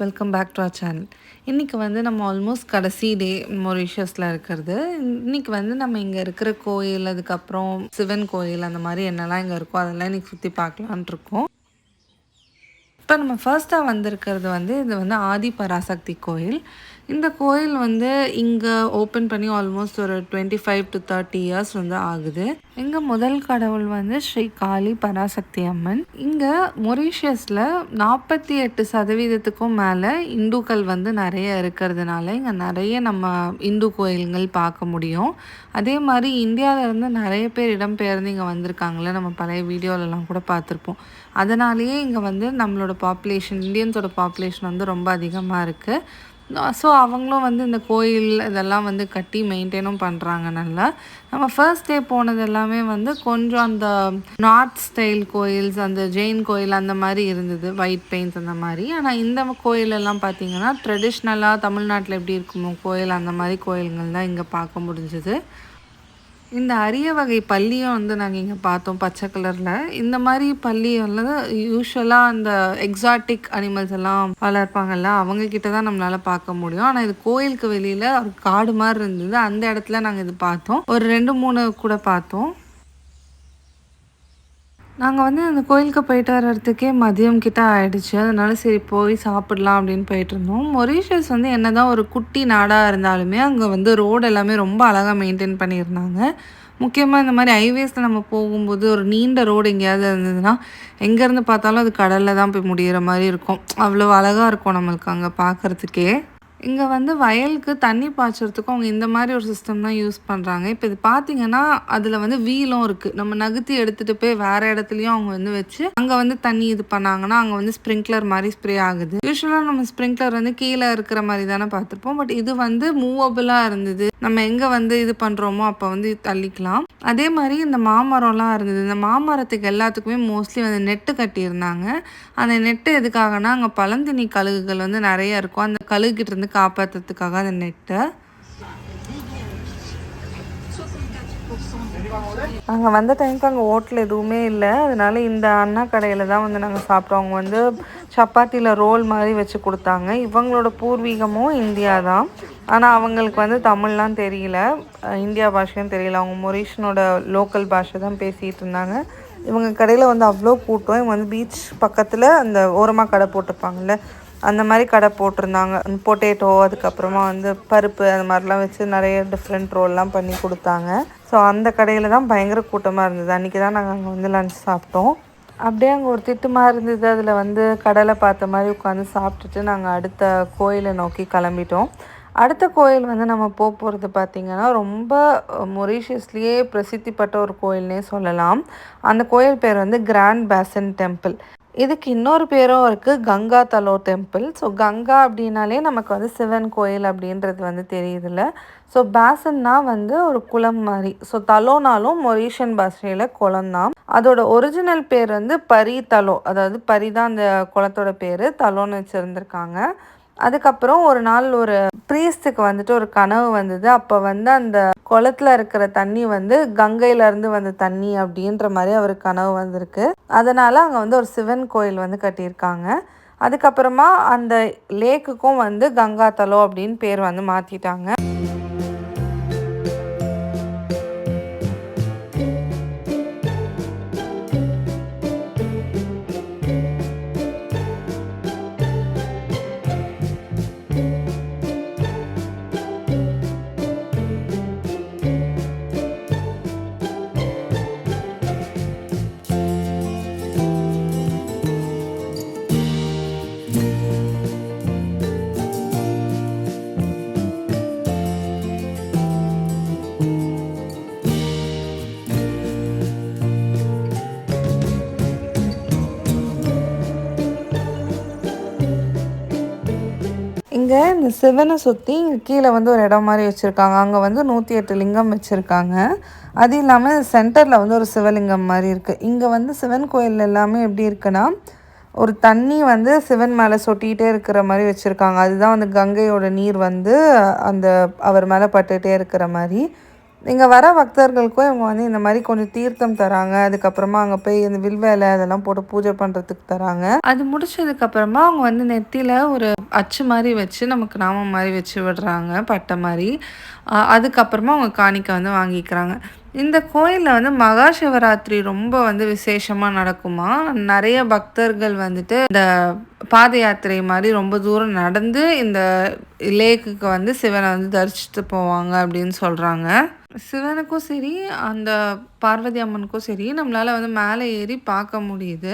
Welcome back to our channel இன்றைக்கி வந்து நம்ம ஆல்மோஸ்ட் கடைசி டே மொரிஷியஸில் இருக்கிறது. இன்றைக்கி வந்து நம்ம இங்கே இருக்கிற கோயில் அதுக்கப்புறம் சிவன் கோயில் அந்த மாதிரி என்னெல்லாம் இங்கே இருக்கோ அதெல்லாம் இன்றைக்கி சுற்றி பார்க்கலான் இருக்கோம். இப்போ நம்ம ஃபர்ஸ்ட்டாக வந்திருக்கிறது வந்து இது வந்து ஆதி பராசக்தி கோயில். இந்த கோயில் வந்து இங்கே ஓப்பன் பண்ணி ஆல்மோஸ்ட் ஒரு twenty five to thirty years வந்து ஆகுது. இங்கே முதல் கடவுள் வந்து ஸ்ரீ காளி பராசக்தி அம்மன். இங்கே மொரீஷியஸில் நாற்பத்தி எட்டு சதவீதத்துக்கும் மேலே இந்துக்கள் வந்து நிறைய இருக்கிறதுனால இங்கே நிறைய நம்ம இந்து கோயில்கள் பார்க்க முடியும். அதே மாதிரி இந்தியாவிலேருந்து நிறைய பேர் இடம்பெயர்ந்து இங்கே வந்திருக்காங்களே நம்ம பழைய வீடியோலலாம் கூட பார்த்துருப்போம். அதனாலேயே இங்கே வந்து நம்மளோட பாப்புலேஷன் இந்தியன்ஸோட பாப்புலேஷன் வந்து ரொம்ப அதிகமாக இருக்குது ஸோ அவங்களும் வந்து இந்த கோயில் இதெல்லாம் வந்து கட்டி மெயின்டைனும் பண்ணுறாங்க நல்லா. நம்ம ஃபர்ஸ்ட் டே போனது எல்லாமே வந்து கொஞ்சம் அந்த நார்த் ஸ்டைல் கோயில்ஸ் அந்த ஜெயின் கோயில் அந்த மாதிரி இருந்தது ஒயிட் பெயிண்ட்ஸ் அந்த மாதிரி. ஆனால் இந்த கோயிலெல்லாம் பார்த்திங்கன்னா ட்ரெடிஷ்னலாக தமிழ்நாட்டில் எப்படி இருக்குமோ கோயில் அந்த மாதிரி கோயில்கள் தான் இங்கே பார்க்க முடிஞ்சுது. இந்த அரிய வகை பள்ளியும் வந்து நாங்கள் இங்கே பார்த்தோம் பச்சை கலரில் இந்த மாதிரி பள்ளி வந்து யூஸ்வலாக அந்த எக்ஸாட்டிக் அனிமல்ஸ் எல்லாம் வளர்ப்பாங்கல்ல அவங்க கிட்ட தான் நம்மளால் பார்க்க முடியும். ஆனால் இது கோயிலுக்கு வெளியில் ஒரு காடு மாதிரி இருந்தது. அந்த இடத்துல நாங்கள் இது பார்த்தோம். ஒரு ரெண்டு மூணு கூட பார்த்தோம். நாங்கள் வந்து அந்த கோயிலுக்கு போயிட்டு வர்றதுக்கே மதியம் கிட்ட ஆயிடுச்சு. அதனால சரி போய் சாப்பிடலாம் அப்படின்னு போயிட்டு இருந்தோம். மொரீஷியஸ் வந்து என்னதான் ஒரு குட்டி நாடாக இருந்தாலுமே அங்கே வந்து ரோடு எல்லாமே ரொம்ப அழகாக மெயின்டைன் பண்ணியிருந்தாங்க. முக்கியமாக இந்த மாதிரி ஹைவேஸில் நம்ம போகும்போது ஒரு நீண்ட ரோடு எங்கேயாவது இருந்ததுன்னா எங்கேருந்து பார்த்தாலும் அது கடலில் தான் போய் முடிகிற மாதிரி இருக்கும். அவ்வளோ அழகாக இருக்கும் நம்மளுக்கு அங்கே பார்க்குறதுக்கே. இங்கே வந்து வயலுக்கு தண்ணி பாய்ச்சறதுக்கும் அவங்க இந்த மாதிரி ஒரு சிஸ்டம் தான் யூஸ் பண்ணுறாங்க இப்போ இது பார்த்தீங்கன்னா அதில் வந்து வீலும் இருக்குது நம்ம நகுத்தி எடுத்துகிட்டு போய் வேறு இடத்துலையும் அவங்க வந்து வச்சு அங்கே வந்து தண்ணி இது பண்ணாங்கன்னா அங்கே வந்து ஸ்ப்ரிங்க்லர் மாதிரி ஸ்ப்ரே ஆகுது. யூஸ்வலாக நம்ம ஸ்ப்ரிங்க்லர் வந்து கீழே இருக்கிற மாதிரி தானே பார்த்துருப்போம் பட் இது வந்து மூவபிளாக இருந்தது. நம்ம எங்கே வந்து இது பண்ணுறோமோ அப்போ வந்து தள்ளிக்கலாம். அதே மாதிரி இந்த மாமரம்லாம் இருந்தது. இந்த மாமரத்துக்கு எல்லாத்துக்குமே மோஸ்ட்லி வந்து நெட்டு கட்டியிருந்தாங்க. அந்த நெட்டு எதுக்காகனா அங்கே பழந்தினி கழுகுகள் வந்து நிறைய இருக்கும். அந்த கழுகுகிட்ட இருந்து காப்பாற்றுறதுக்காக அந்த நெட்டை. நாங்கள் வந்த டைமுக்கு அங்கே ஹோட்டல் எதுவுமே இல்லை. அதனால இந்த அண்ணா கடையில் தான் வந்து நாங்கள் சாப்பிட்டோம். அவங்க வந்து சப்பாத்தியில் ரோல் மாதிரி வச்சு கொடுத்தாங்க. இவங்களோட பூர்வீகமும் இந்தியா தான். ஆனால் அவங்களுக்கு வந்து தமிழ்லாம் தெரியல. இந்தியா பாஷையும் தெரியல. அவங்க மொரிஷனோட லோக்கல் பாஷை தான் பேசிகிட்டு இருந்தாங்க. இவங்க கடையில் வந்து அவ்வளோ கூட்டம். இவங்க வந்து பீச் பக்கத்தில் அந்த ஓரமாக கடை போட்டிருப்பாங்கல்ல அந்த மாதிரி கடை போட்டிருந்தாங்க. பொட்டேட்டோ அதுக்கப்புறமா வந்து பருப்பு அந்த மாதிரிலாம் வச்சு நிறைய டிஃப்ரெண்ட் ரோல்லாம் பண்ணி கொடுத்தாங்க. ஸோ அந்த கடையில் தான் பயங்கர கூட்டமாக இருந்தது. அன்றைக்கி தான் நாங்கள் அங்கே வந்து லஞ்ச் சாப்பிட்டோம். அப்படியே அங்கே ஒரு திட்டமாக இருந்தது. அதில் வந்து கடலை பார்த்த மாதிரி உட்காந்து சாப்பிட்டுட்டு நாங்கள் அடுத்த கோயிலை நோக்கி கிளம்பிட்டோம். அடுத்த கோயில் வந்து நம்ம போக போகிறது பார்த்திங்கன்னா ரொம்ப மொரீஷியஸ்லேயே பிரசித்தி பட்ட ஒரு கோயில்னே சொல்லலாம். அந்த கோயில் பேர் வந்து கிராண்ட் பேசன் டெம்பிள் இதுக்கு இன்னொரு பேரும் இருக்குது கங்கா தலோ டெம்பிள் ஸோ கங்கா அப்படின்னாலே நமக்கு வந்து சிவன் கோயில் அப்படின்றது வந்து தெரியுதுல்ல. ஸோ பேசன்னா வந்து ஒரு குளம் மாதிரி. ஸோ தலோனாலும் மொரீஷியன் பாஷையில் குளம் தான். அதோட ஒரிஜினல் பேர் வந்து பரி தலோ அதாவது பரி தான் அந்த குளத்தோட பேர் தலோன்னு வச்சுருந்துருக்காங்க. அதுக்கப்புறம் ஒரு நாள் ஒரு ப்ரீஸ்துக்கு வந்துட்டு ஒரு கனவு வந்தது. அப்போ வந்து அந்த குளத்துல இருக்கிற தண்ணி வந்து கங்கையிலேருந்து வந்த தண்ணி அப்படின்ற மாதிரி அவருக்கு கனவு வந்திருக்கு. அதனால் அங்கே வந்து ஒரு சிவன் கோயில் வந்து கட்டியிருக்காங்க. அதுக்கப்புறமா அந்த லேக்குக்கும் வந்து கங்கா தலோ அப்படின்னு பேர் வந்து மாற்றிட்டாங்க இங்கே இந்த சிவனை சுற்றி இங்கே கீழே வந்து ஒரு இடம் மாதிரி வச்சுருக்காங்க. அங்கே வந்து நூற்றி எட்டு லிங்கம் வச்சுருக்காங்க. அது இல்லாமல் சென்டரில் வந்து ஒரு சிவலிங்கம் மாதிரி இருக்குது இங்கே வந்து சிவன் கோயில் எல்லாமே எப்படி இருக்குன்னா ஒரு தண்ணி வந்து சிவன் மேலே சொட்டிகிட்டே இருக்கிற மாதிரி வச்சுருக்காங்க. அதுதான் வந்து கங்கையோட நீர் வந்து அந்த அவர் மேலே பட்டுகிட்டே இருக்கிற மாதிரி. இங்கே வர பக்தர்களுக்கும் இவங்க வந்து இந்த மாதிரி கொஞ்சம் தீர்த்தம் தராங்க. அதுக்கப்புறமா அங்கே போய் இந்த வில்வேலை அதெல்லாம் போட்டு பூஜை பண்ணுறதுக்கு தராங்க. அது முடிச்சதுக்கப்புறமா அவங்க வந்து நெத்தியில் ஒரு அச்சு மாதிரி வச்சு நமக்கு நாமம் மாதிரி வச்சு விடுறாங்க பட்டை மாதிரி. அதுக்கப்புறமா அவங்க காணிக்கை வந்து வாங்கிக்கிறாங்க. இந்த கோயிலில் வந்து மகா சிவராத்திரி ரொம்ப வந்து விசேஷமாக நடக்குமா? நிறைய பக்தர்கள் வந்துட்டு இந்த பாத யாத்திரை மாதிரி ரொம்ப தூரம் நடந்து இந்த லேக்குக்கு வந்து சிவனை வந்து தரிசித்து போவாங்க அப்படின்னு சொல்கிறாங்க சிவனுக்கும் சரி அந்த பார்வதி அம்மனுக்கும் சரி நம்மளால் வந்து மேலே ஏறி பார்க்க முடியுது.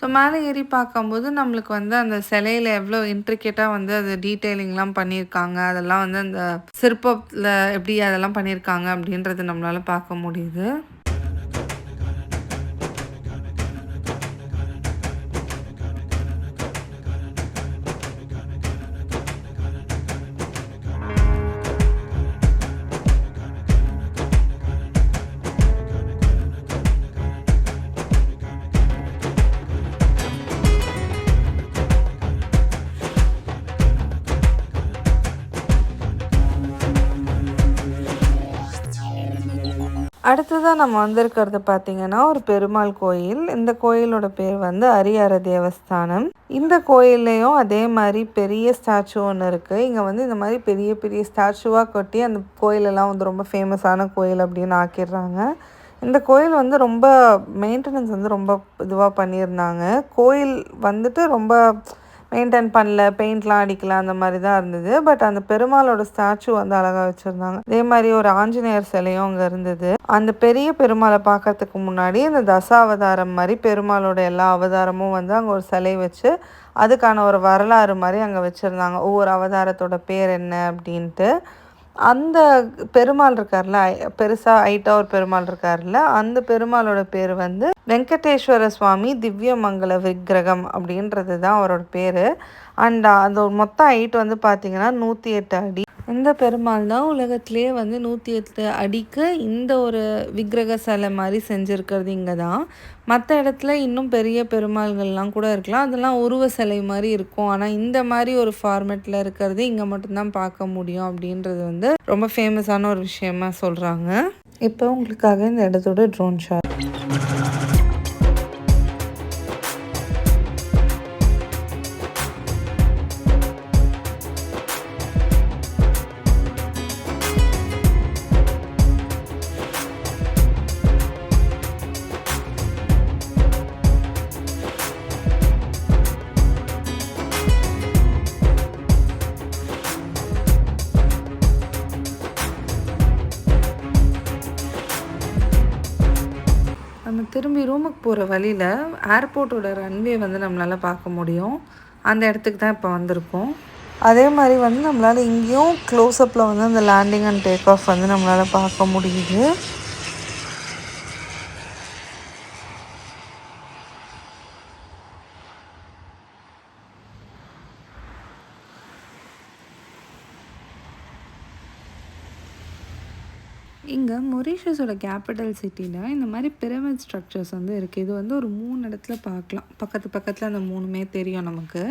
ஸோ மேலே ஏறி பார்க்கும்போது நம்மளுக்கு வந்து அந்த சிலையில் எவ்வளோ இன்ட்ரிகேட்டாக வந்து அது டீட்டெயிலிங்லாம் பண்ணியிருக்காங்க அதெல்லாம் வந்து அந்த சிற்பத்தில் எப்படி அதெல்லாம் பண்ணியிருக்காங்க அப்படின்றது நம்மளால் பார்க்க முடியுது. அடுத்ததாக நம்ம வந்திருக்கிறது பார்த்தீங்கன்னா ஒரு பெருமாள் கோயில். இந்த கோயிலோட பேர் வந்து அரியார தேவஸ்தானம். இந்த கோயில்லையும் அதே மாதிரி பெரிய ஸ்டாச்சு ஒன்று இருக்குது இங்கே வந்து இந்த மாதிரி பெரிய பெரிய ஸ்டாச்சுவாக கொட்டி அந்த கோயிலெல்லாம் வந்து ரொம்ப ஃபேமஸான கோயில் அப்படின்னு ஆக்கிடுறாங்க. இந்த கோயில் வந்து ரொம்ப மெயின்டெனன்ஸ் வந்து ரொம்ப இதுவாக பண்ணியிருந்தாங்க. கோயில் வந்துட்டு ரொம்ப மெயின்டைன் பண்ணல பெயிண்ட்லாம் அடிக்கல அந்த மாதிரி தான் இருந்தது. பட் அந்த பெருமாளோட ஸ்டாச்சு வந்து அழகாக வச்சுருந்தாங்க. அதே மாதிரி ஒரு ஆஞ்சநேயர் சிலையும் அங்கே இருந்தது. அந்த பெரிய பெருமாளை பார்க்கறதுக்கு முன்னாடி இந்த தசாவதாரம் மாதிரி பெருமாளோட எல்லா அவதாரமும் வந்து அங்கே ஒரு சிலை வச்சு அதுக்கான ஒரு வரலாறு மாதிரி அங்கே வச்சுருந்தாங்க. ஒவ்வொரு அவதாரத்தோட பேர் என்ன அப்படின்ட்டு. அந்த பெருமாள் இருக்கார்ல பெருசாக ஐட்டா ஒரு பெருமாள் இருக்கார்ல அந்த பெருமாளோட பேர் வந்து வெங்கடேஸ்வர சுவாமி திவ்யமங்கல விக்கிரகம் அப்படின்றது தான் அவரோட பேர். அண்ட் அந்த மொத்த ஹைட் வந்து பார்த்தீங்கன்னா நூற்றி எட்டு அடி. இந்த பெருமாள் தான் உலகத்திலே வந்து நூற்றி எட்டு அடிக்கு இந்த ஒரு விக்கிரக சிலை மாதிரி செஞ்சுருக்கிறது இங்கே தான். மற்ற இடத்துல இன்னும் பெரிய பெருமாள்கள்லாம் கூட இருக்கலாம். அதெல்லாம் உருவ சிலை மாதிரி இருக்கும். ஆனால் இந்த மாதிரி ஒரு ஃபார்மேட்டில் இருக்கிறது இங்கே மட்டும்தான் பார்க்க முடியும் அப்படின்றது வந்து ரொம்ப ஃபேமஸான ஒரு விஷயமா சொல்கிறாங்க இப்போ உங்களுக்காக இந்த இடத்தோட ட்ரோன் ஷாட் நம்ம திரும்பி ரூமுக்கு போகிற வழியில் ஏர்போர்ட்டோட ரன்வே வந்து நம்மளால் பார்க்க முடியும். அந்த இடத்துக்கு தான் இப்போ வந்திருக்கோம். அதே மாதிரி வந்து நம்மளால் இங்கேயும் க்ளோஸ்அப்பில் வந்து அந்த லேண்டிங் அண்ட் டேக் ஆஃப் வந்து நம்மளால் பார்க்க முடியுது. இங்கே மொரீஷியஸோட கேபிட்டல் சிட்டியில் இந்த மாதிரி பிரமிட் ஸ்ட்ரக்சர்ஸ் வந்து இருக்குது இது வந்து ஒரு மூணு இடத்துல பார்க்கலாம். பக்கத்து பக்கத்தில் அந்த மூணுமே தெரியும் நமக்கு.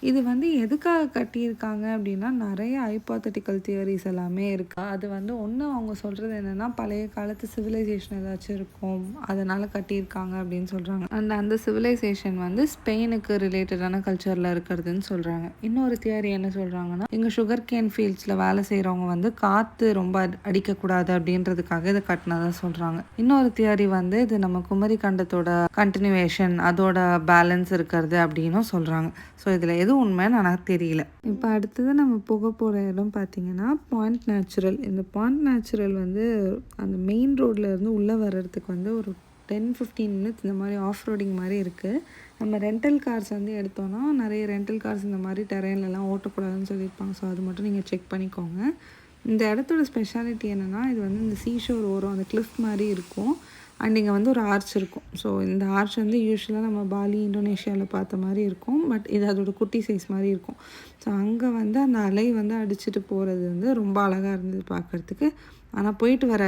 இது வந்து எதுக்காக கட்டியிருக்காங்க அப்படின்னா நிறைய ஹைப்பாத்தட்டிக்கல் தியரிஸ் எல்லாமே இருக்குது அது வந்து ஒன்று அவங்க சொல்கிறது என்னென்னா பழைய காலத்து சிவிலைசேஷன் ஏதாச்சும் இருக்கும் அதனால் கட்டியிருக்காங்க அப்படின்னு சொல்கிறாங்க அண்ட் அந்த சிவிலைசேஷன் வந்து ஸ்பெயினுக்கு ரிலேட்டடான கல்ச்சரில் இருக்கிறதுன்னு சொல்கிறாங்க இன்னொரு தியரி என்ன சொல்கிறாங்கன்னா இங்கே சுகர் கேன் ஃபீல்ட்ஸில் வேலை செய்கிறவங்க வந்து காற்று ரொம்ப அடி- அடிக்கக்கூடாது அப்படின்றதுக்காக இதை கட்டினதாக சொல்கிறாங்க இன்னொரு தியரி வந்து இது நம்ம குமரி கண்டத்தோட கண்டினியூவேஷன் அதோட பேலன்ஸ் இருக்கிறது அப்படின்னும் சொல்கிறாங்க ஸோ இதில் எது உண்மைன்னு எனக்கு தெரியல. இப்போ அடுத்தது நம்ம போக போகிற இடம் பார்த்தீங்கன்னா பாயிண்ட் நேச்சுரல் இந்த பாயிண்ட் நேச்சுரல் வந்து அந்த மெயின் ரோட்டில் இருந்து உள்ளே வர்றதுக்கு வந்து ஒரு டென் ஃபிஃப்டீன் மினிட்ஸ் இந்த மாதிரி ஆஃப் ரோடிங் மாதிரி இருக்குது நம்ம ரெண்டல் கார்ஸ் வந்து எடுத்தோன்னா நிறைய ரெண்டல் கார்ஸ் இந்த மாதிரி டெரெயின்லலாம் ஓட்டக்கூடாதுன்னு சொல்லியிருப்பாங்க. ஸோ அது மட்டும் நீங்கள் செக் பண்ணிக்கோங்க. இந்த இடத்தோட ஸ்பெஷாலிட்டி என்னென்னா இது வந்து இந்த சீஷோர் ஓரம் அந்த கிளிஃப் மாதிரி இருக்கும். அண்ட் இங்கே வந்து ஒரு ஆர்ச் இருக்கும். ஸோ இந்த ஆர்ச் வந்து யூஸ்வலாக நம்ம பாலி இந்தோனேஷியாவில் பார்த்த மாதிரி இருக்கும். பட் இது அதோட குட்டி சைஸ் மாதிரி இருக்கும். ஸோ அங்கே வந்து அந்த அலை வந்து அடிச்சுட்டு போகிறது வந்து ரொம்ப அழகாக இருந்தது பார்க்குறதுக்கு. ஆனால் போயிட்டு வர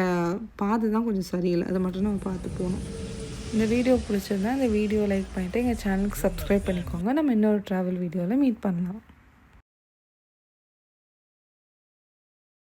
பாதை தான் கொஞ்சம் சரியில்லை. அதை மட்டும் நம்ம பார்த்து போகணும். இந்த வீடியோ பிடிச்சிருந்தா இந்த வீடியோ லைக் பண்ணிவிட்டு எங்கள் சேனலுக்கு சப்ஸ்கிரைப் பண்ணிக்கோங்க. நம்ம இன்னொரு ட்ராவல் வீடியோவில் மீட் பண்ணலாம்.